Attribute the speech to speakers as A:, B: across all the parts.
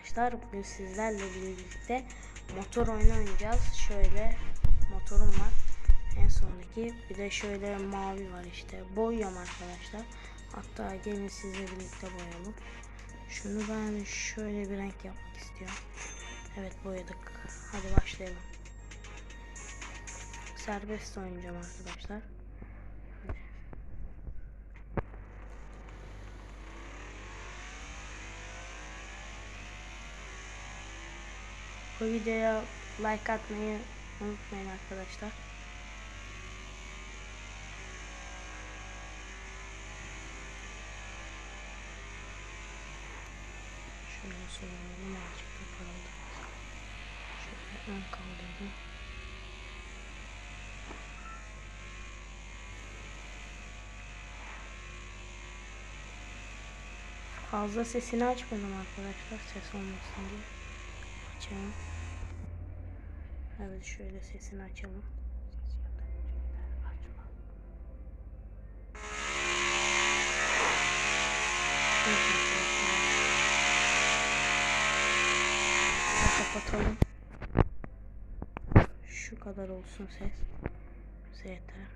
A: arkadaşlar. Bugün sizlerle birlikte motor oyunu oynayacağız. Şöyle motorum var. En sondaki bir de şöyle mavi var işte. Boyuyorum arkadaşlar. Hatta gelin sizle birlikte boyayalım. Şunu ben şöyle bir renk yapmak istiyorum. Evet boyadık. Hadi başlayalım. Serbest oynayacağım arkadaşlar. Bu videoya like atmayı unutmayın arkadaşlar. Şöyle soralım azıcık paraldı. Şöyle ön kaldırdım. Fazla sesini açmadım arkadaşlar ses olmasın diye. Açalım. Evet şöyle sesini açalım. Kapatalım. Şu kadar olsun ses. Bize yeter.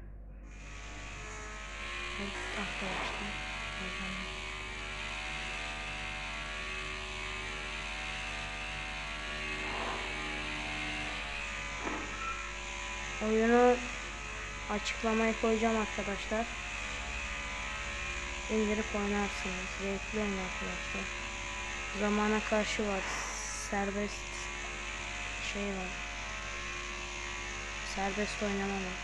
A: Evet arkadaşlar. Oyunu açıklamaya koyacağım arkadaşlar. İndirip oynarsınız. Zevkli oyun arkadaşlar. Zamana karşı var. Serbest şey var. Serbest oynama var.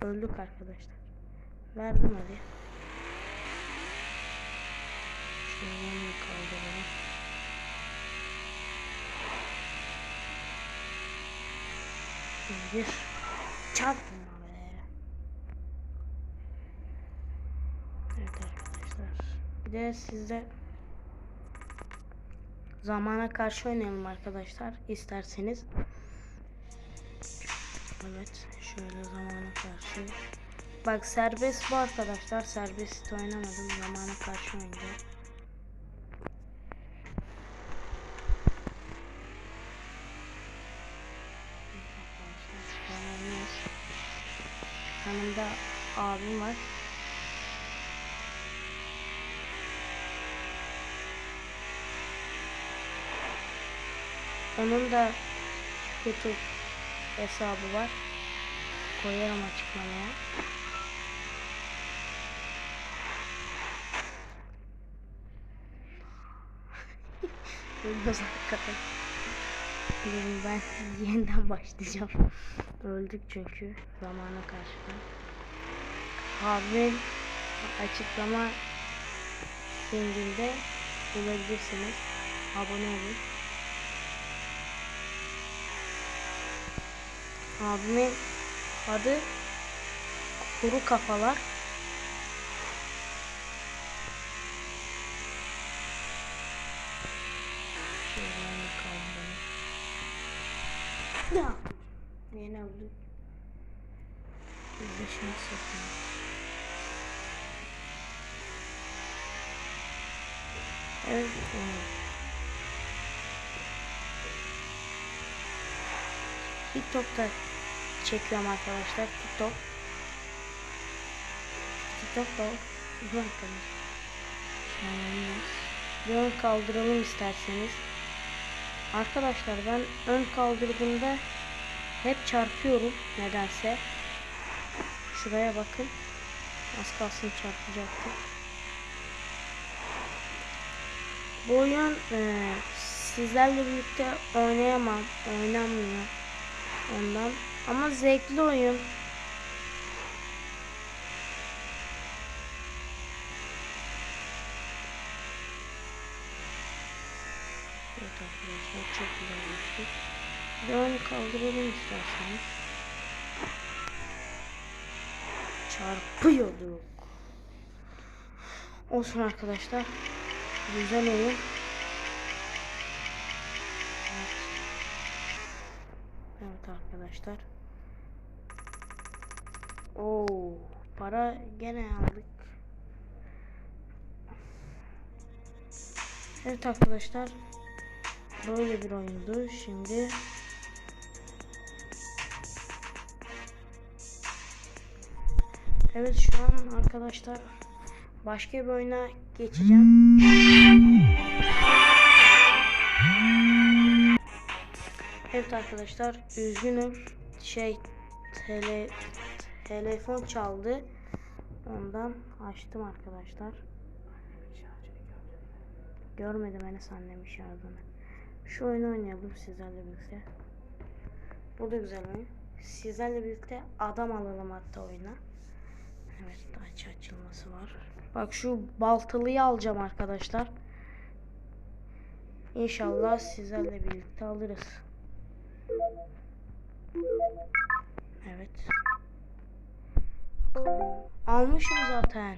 A: Öldük arkadaşlar. Verdim hadi. Bir kaldıralım. Bir çarpma be. Evet arkadaşlar. Bir de sizde zamana karşı oynayalım arkadaşlar isterseniz. Evet şöyle zamana karşı. Bak serbest bu arkadaşlar. Serbest oynamadım. Zamana karşı oynayacağım. Abim var. Onun da YouTube hesabı var. Koyarım açıklamaya. Arkadaşlar. Benim ben yeniden başlayacağım. Öldük çünkü zamana karşı. Abimin açıklama linkinde bulabilirsiniz. Abone olun. Abimin adı Kuru Kafalar. Şöyle bakalım. Ya. Yine öldü. Biz de şans yapalım. Evet. evet. TikTok'ta çekiyorum arkadaşlar. TikTok. TikTok'ta bu arkadaşlar. Bir ön kaldıralım isterseniz. Arkadaşlar ben ön kaldırdığımda hep çarpıyorum nedense. Şuraya bakın. Az kalsın çarpacaktı. Bu oyun e, sizlerle birlikte oynayamam. Oynanmıyor. Ondan. Ama zevkli oyun. Evet arkadaşlar çok güzel geçti. Bir ön kaldıralım isterseniz. Çarpıyorduk. Olsun arkadaşlar. Güzel oyun. Arkadaşlar. Oo, para gene aldık. Evet arkadaşlar. Böyle bir oyundu. Şimdi Evet şu an arkadaşlar başka bir oyuna geçeceğim. Evet arkadaşlar üzgünüm. Şey tele, telefon çaldı. Ondan açtım arkadaşlar. Görmedim Enes annemiş yazdığını şu oyunu oynayalım sizlerle birlikte. Bu da güzel oyun. Sizlerle birlikte adam alalım hatta oyuna. Evet aç açılması var. Bak şu baltalıyı alacağım arkadaşlar. İnşallah sizlerle birlikte alırız. Evet. Almışım zaten.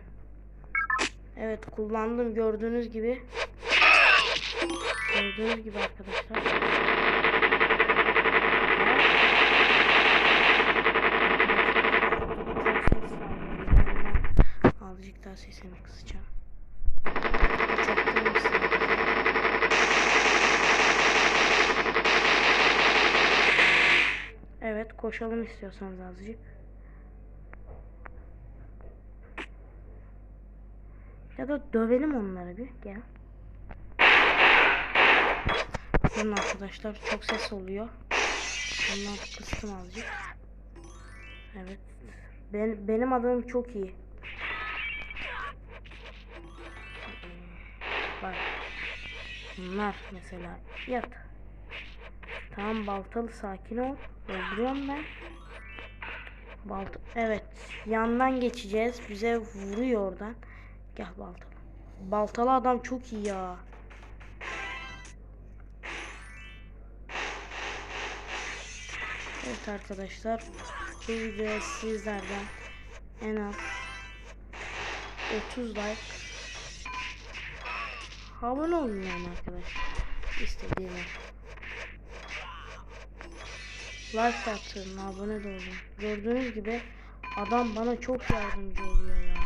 A: Evet kullandım gördüğünüz gibi. Gördüğünüz gibi arkadaşlar. Azıcık daha sesini kısacağım. Çok da yüksek. Evet koşalım istiyorsanız azıcık. Ya da dövelim onları bir gel. Bunun arkadaşlar çok ses oluyor. Bundan kıstım azıcık. Evet. Ben, benim adım çok iyi. Bak. Bunlar mesela yat. Tamam baltalı sakin ol. Öldürüyorum ben. Balta evet yandan geçeceğiz. Bize vuruyor oradan. Gel baltalı. Baltalı adam çok iyi ya. Evet arkadaşlar bu videoya sizlerden en az 30 like abone olun yani arkadaşlar istediğime like atın abone de olun gördüğünüz gibi adam bana çok yardımcı oluyor ya.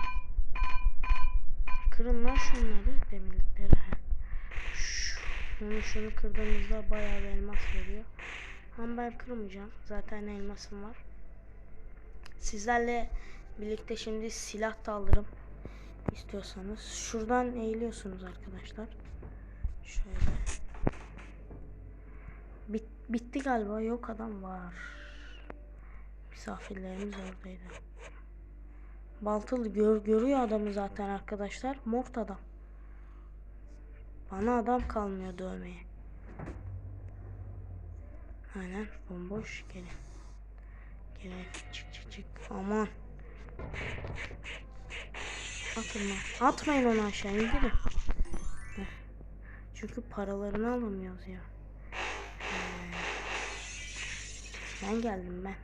A: Kırın lan şunları demirlikleri Şu, şunu, şunu kırdığımızda bayağı bir elmas veriyor. Ama ben kırmayacağım. Zaten elmasım var. Sizlerle birlikte şimdi silah da alırım istiyorsanız. Şuradan eğiliyorsunuz arkadaşlar. Şöyle Bit, bitti galiba. Yok adam var. Misafirlerimiz oradaydı. Baltalı gör, görüyor adamı zaten arkadaşlar. Mort adam. Bana adam kalmıyor dövmeye. Aynen bomboş. Gelin gelin çık çık çık. Aman. Atın lan. Atmayın onu aşağı indirin. Çünkü paralarını alamıyoruz ya. Ben geldim ben.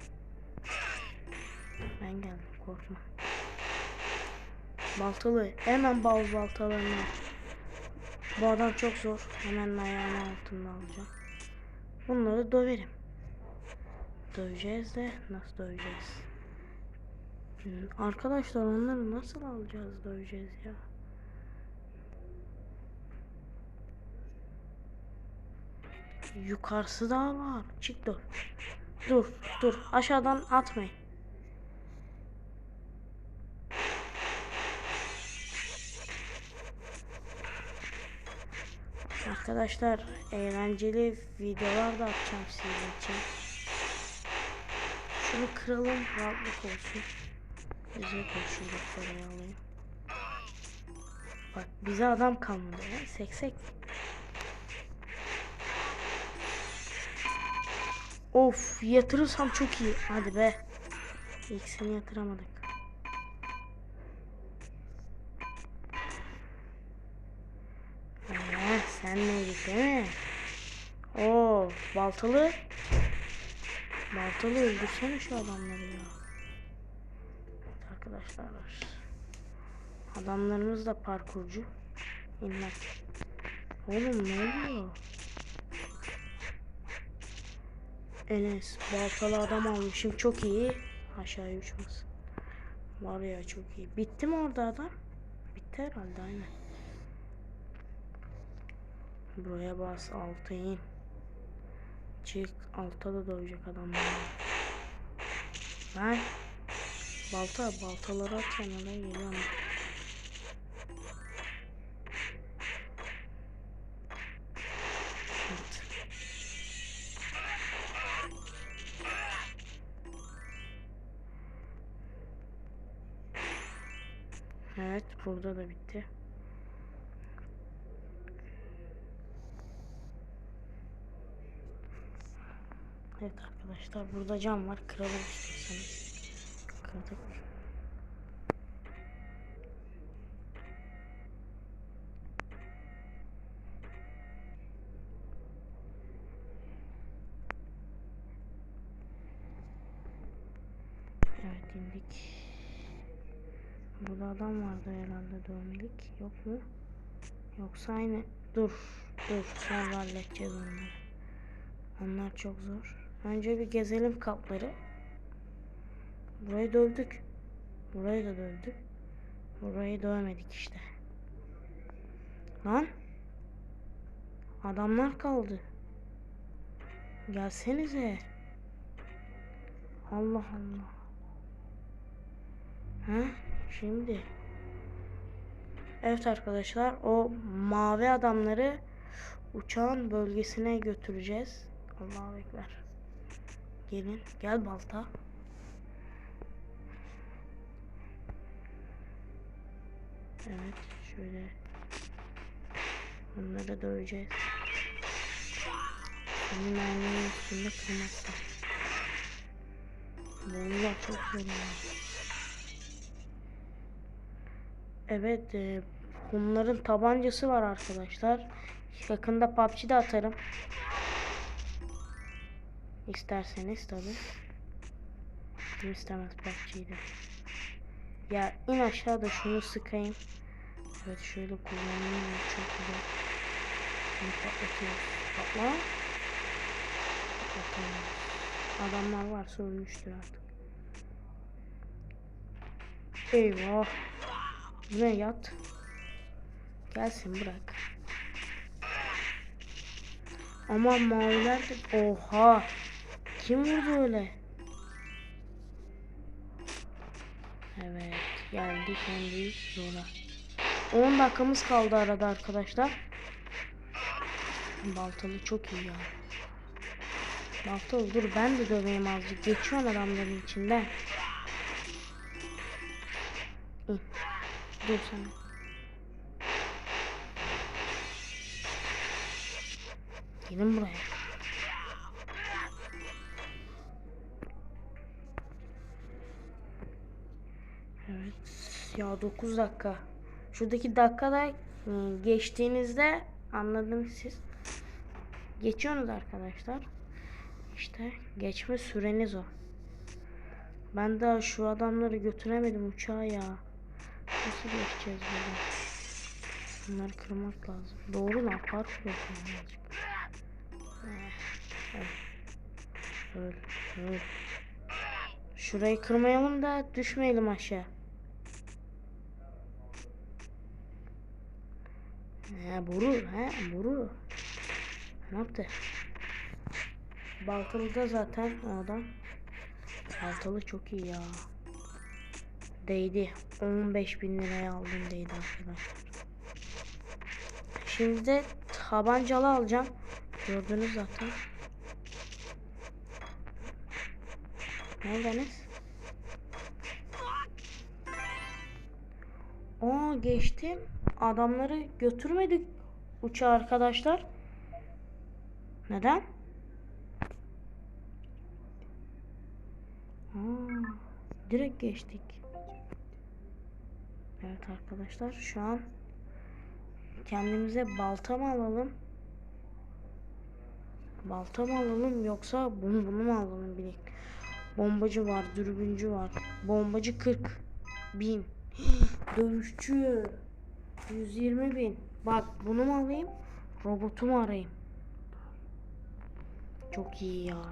A: Ben geldim korkma. Baltalı hemen bal baltalarını al. Bu adam çok zor. Hemen ayağını altında alacağım. Bunları döverim. Döveceğiz de nasıl döveceğiz? Hmm, Arkadaşlar onları nasıl alacağız döveceğiz ya? Yukarısı daha var. Çık dur. Dur dur aşağıdan atmayın. Arkadaşlar eğlenceli videolar da atacağım sizin için. Şunu kıralım rahatlık olsun. Bize koşuluk parayı alayım. Bak bize adam kalmadı ya. Seksek. Of yatırırsam çok iyi. Hadi be. İlk seni yatıramadık. Ee, sen neydi değil mi? Oo baltalı. Baltalı öldürsene şu adamları ya. Arkadaşlar var. Adamlarımız da parkurcu. İnler. Oğlum ne oluyor? Enes baltalı adam almışım çok iyi. Aşağıya uçmasın. Var ya çok iyi. Bitti mi orada adam? Bitti herhalde aynen. Buraya bas alta in. Çık alta da dövecek adamlar. Ben balta baltaları at yanına geliyorum. Arkadaşlar burada cam var kıralım istiyorsanız. Kırdık. Evet indik. Burada adam vardı herhalde dövmelik. Yok mu? Yoksa aynı. Dur. Dur. Sonra halledeceğiz onları. Onlar çok zor. Önce bir gezelim kapları. Burayı dövdük. Burayı da dövdük. Burayı dövmedik işte. Lan. Adamlar kaldı. Gelsenize. Allah Allah. Ha? Şimdi. Evet arkadaşlar o mavi adamları uçağın bölgesine götüreceğiz. Allahu Ekber. Gelin. Gel balta. Evet. Şöyle. Bunları döveceğiz. Senin merminin üstünde kırmazsa. Vallahi çok zor. Evet. E, bunların tabancası var arkadaşlar. Yakında PUBG'de atarım. İsterseniz tabi. Kim istemez. Ya in aşağıda şunu sıkayım. Evet şöyle kullanayım. Çok güzel. Bunu patlatıyoruz. Patla. Patlatamıyoruz. Adamlar varsa ölmüştür artık. Eyvah. Bu ne yat? Gelsin bırak. Ama maviler de... Oha. Kim vurdu öyle? Evet. Geldik en büyük zora. 10 dakikamız kaldı arada arkadaşlar. Baltalı çok iyi ya. Baltalı dur ben de döveyim azıcık. Geçiyorum adamların içinden. İn. Dur sen. Gelin buraya. Ya 9 dakika. Şuradaki dakikada geçtiğinizde anladınız siz. Geçiyorsunuz arkadaşlar. İşte geçme süreniz o. Ben daha şu adamları götüremedim uçağa ya. Nasıl geçeceğiz buradan? Bunları kırmak lazım. Doğru yapalım azıcık. Eh, öl. Öl. Öl. Şurayı kırmayalım da düşmeyelim aşağı. He boru he boru. Ne yaptı? Baltalı da zaten o adam. Baltalı çok iyi ya. Değdi. 15 bin liraya aldım değdi arkadaşlar. Şimdi de tabancalı alacağım. Gördünüz zaten. Neredeniz? Aa geçtim. Adamları götürmedik uçağa arkadaşlar. Neden? Aa, direkt geçtik. Evet arkadaşlar şu an kendimize balta mı alalım? Balta mı alalım yoksa bunu, bunu mu alalım bilin. Bombacı var, dürbüncü var. Bombacı 40 bin. Dövüşçü 120 bin. Bak bunu mu alayım? Robotu mu arayayım? Çok iyi ya.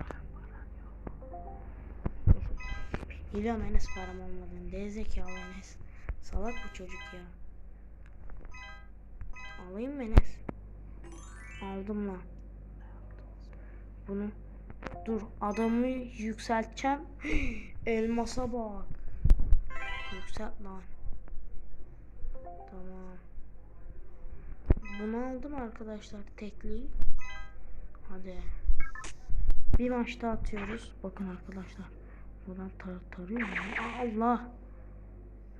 A: Biliyorum Enes param olmadığını. Derzekalı Enes. Salak bu çocuk ya. Alayım mı Enes? Aldım lan. Bunu dur adamı yükselteceğim. Elmasa bak. Yükselt lan. Bunu aldım arkadaşlar tekliği. Hadi. Bir maç daha atıyoruz. Bakın arkadaşlar. Buradan tar tarıyor? Allah.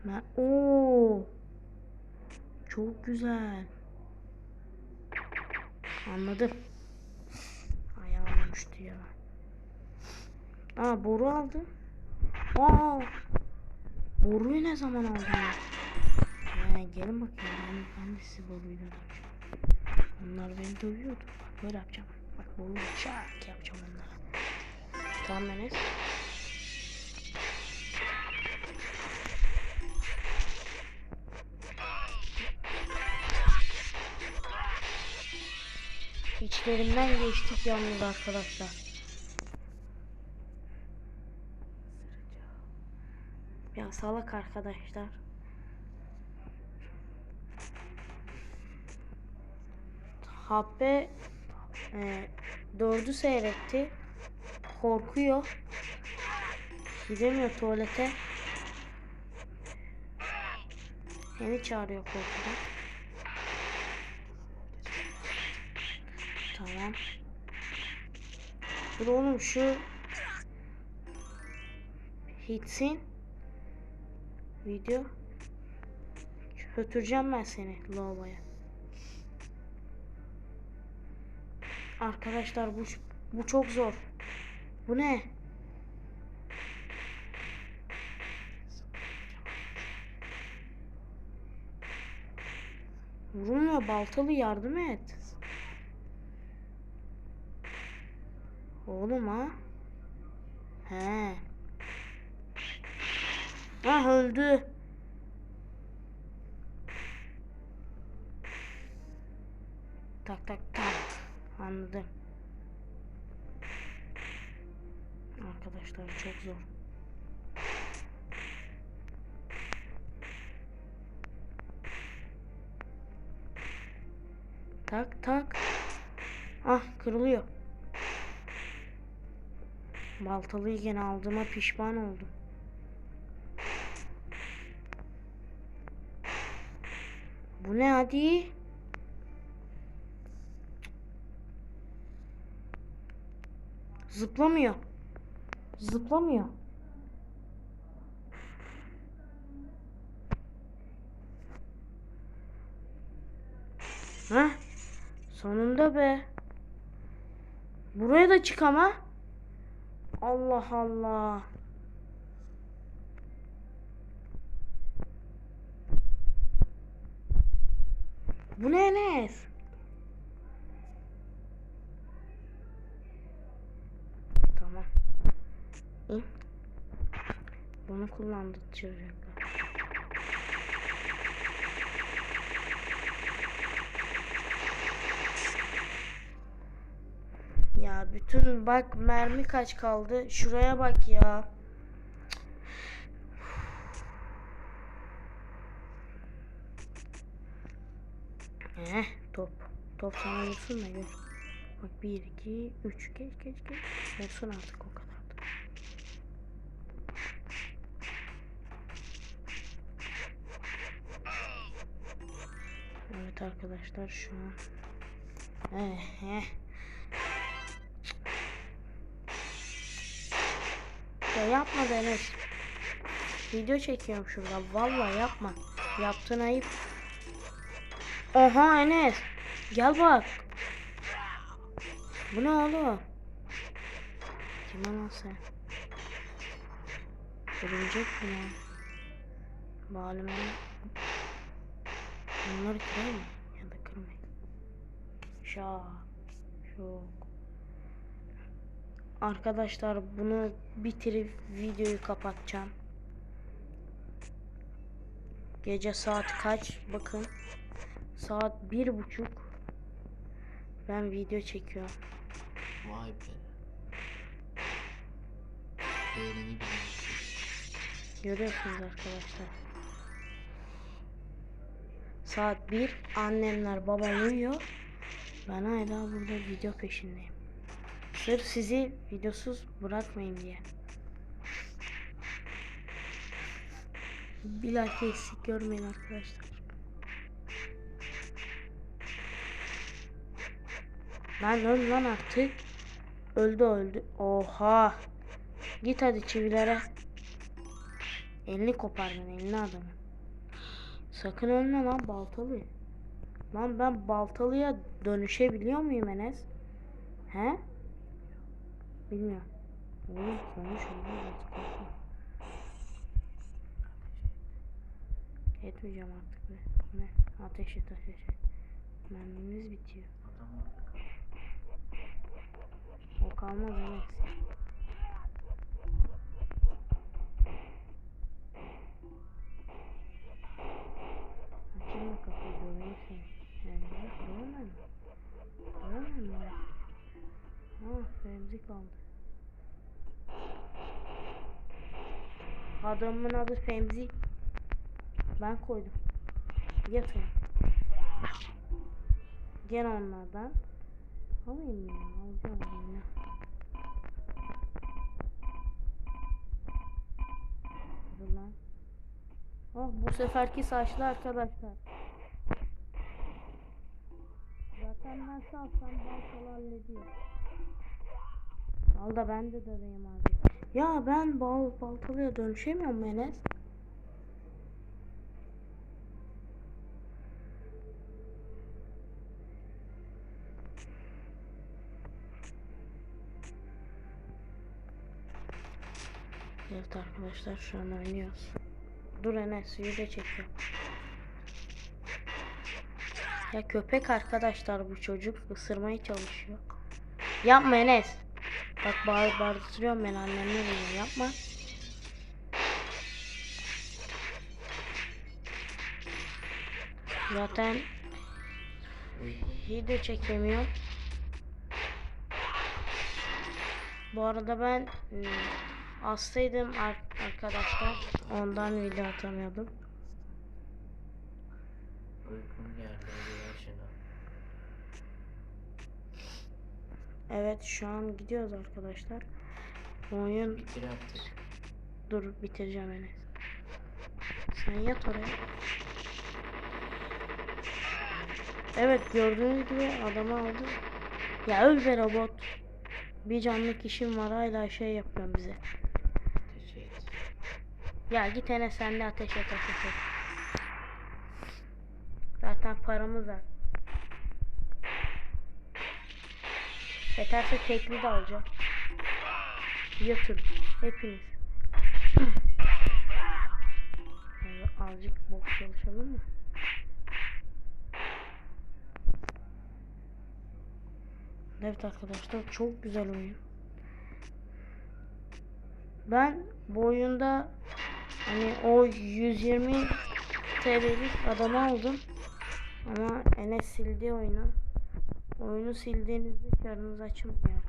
A: Ben Oo. Çok güzel. Anladım. Ayağım düştü ya. Aa boru aldım. Aa. Boruyu ne zaman aldın? ya? He, gelin bakayım. Ben, ben de sizi boruyla döveceğim. Onlar beni dövüyordu. Bak böyle yapacağım. Bak boruyla şak yapacağım onlara. Tamam Enes. İçlerinden geçtik yalnız arkadaşlar. Ya salak arkadaşlar. HP e, dördü seyretti. Korkuyor. Gidemiyor tuvalete. Beni çağırıyor korkudan. Tamam. Dur oğlum şu Hitsin video götüreceğim ben seni lavaboya. Arkadaşlar bu bu çok zor. Bu ne? Vurulmuyor baltalı yardım et. Oğlum ha? He. Ha öldü. Tak tak tak. Anladım. Arkadaşlar çok zor. Tak tak. Ah kırılıyor. Baltalıyı gene aldığıma pişman oldum. Bu ne hadi? Zıplamıyor. Zıplamıyor. Heh. Sonunda be. Buraya da çık ama. Allah Allah. Bu ne Enes? Tamam. İn. Bunu kullandıracaklar. Ya bütün bak mermi kaç kaldı? Şuraya bak ya. Eh top. Top sana vursun da gör. Bak 1 2 3 geç geç geç. Vursun artık o kadar. Evet arkadaşlar şu an. Ya yapma Deniz. Video çekiyorum şurada. Vallahi yapma. Yaptığın ayıp. Oha Enes. Gel bak. Bu ne oğlum? Kim lan sen? Örümcek mi lan? Bağlı Bunları kırayım mı? Ya da kırmayayım. Şak. Şok. Arkadaşlar bunu bitirip videoyu kapatacağım. Gece saat kaç? Bakın. Saat bir buçuk. Ben video çekiyorum.
B: Vay be. Değerini.
A: Görüyorsunuz arkadaşlar. Saat 1 annemler babam uyuyor. Ben hala burada video peşindeyim. Sırf sizi videosuz bırakmayayım diye. Bir like eksik görmeyin arkadaşlar. Lan öl lan artık. Öldü öldü. Oha. Git hadi çivilere. Elini kopardın elini adamın. Sakın ölme lan baltalı. Lan ben baltalıya dönüşebiliyor muyum Enes? He? Bilmiyorum. Oğlum konuş. Etmeyeceğim artık be. Ne? Ateş et ateş et. Mermimiz bitiyor. O kalmaz Enes. Kaldı. Adamın adı Femzi. Ben koydum. Yatın. Gene onlardan. Alayım ya. Alacağım yine. Dur. Oh bu seferki saçlı arkadaşlar. Zaten ben salsam baltalı hallediyor. Al da ben de döveyim abi. Ya ben bal baltalıya dönüşemiyorum Enes. Evet arkadaşlar şu an oynuyoruz. Dur Enes video çekiyorum. Ya köpek arkadaşlar bu çocuk ısırmaya çalışıyor. Yapma Enes. Bak bağır bağırtırıyorum ben annemle bunu yapma. Zaten video çekemiyorum. Bu arada ben ım, hastaydım ar- arkadaşlar. Ondan video atamıyordum.
B: Uykum geldi. Hadi ver şunu.
A: Evet şu an gidiyoruz arkadaşlar. Oyun
B: Bitir artık.
A: dur bitireceğim Enes. Sen yat oraya. Evet gördüğünüz gibi adamı aldı. Ya öl be robot. Bir canlık işim var hala şey yapıyorsun bize. Ya git Enes sen de ateş et ateş et. Zaten paramız var. Yeterse tekli de alacağım. Yatın hepiniz. Yani azıcık bok çalışalım mı? Evet arkadaşlar çok güzel oyun. Ben bu oyunda hani o 120 TL'lik adamı aldım. Ama Enes sildi oyunu. Oyunu sildiğinizde karınız açılmıyor.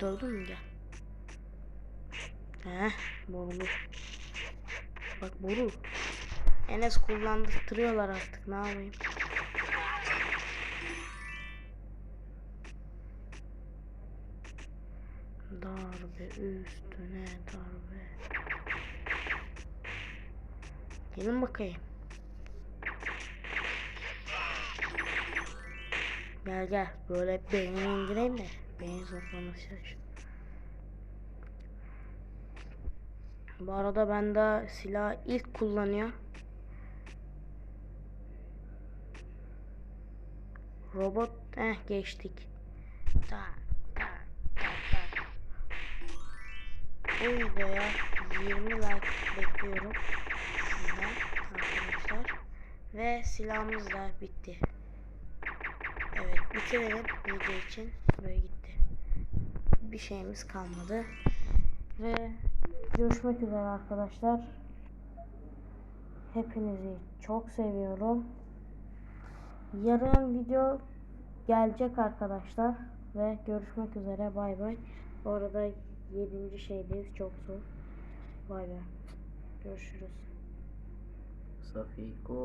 A: Dövdün mü gel. Heh boru. Bak boru. Enes kullandırtıyorlar artık ne yapayım. Darbe üstüne darbe. Gelin bakayım. Gel gel böyle beynini indireyim de beyin toplaması çalış. Bu arada ben de silah ilk kullanıyor. Robot eh geçtik. Tak. Bu videoya 20 like bekliyorum. Sizden arkadaşlar. Ve silahımız da bitti. Evet bitirelim video için. Böyle gitti. Bir şeyimiz kalmadı. Ve görüşmek üzere arkadaşlar. Hepinizi çok seviyorum. Yarın video gelecek arkadaşlar. Ve görüşmek üzere. Bay bay. Bu arada 7. şeydeyiz. Çok zor. Bay bay. Görüşürüz.
B: Safiko.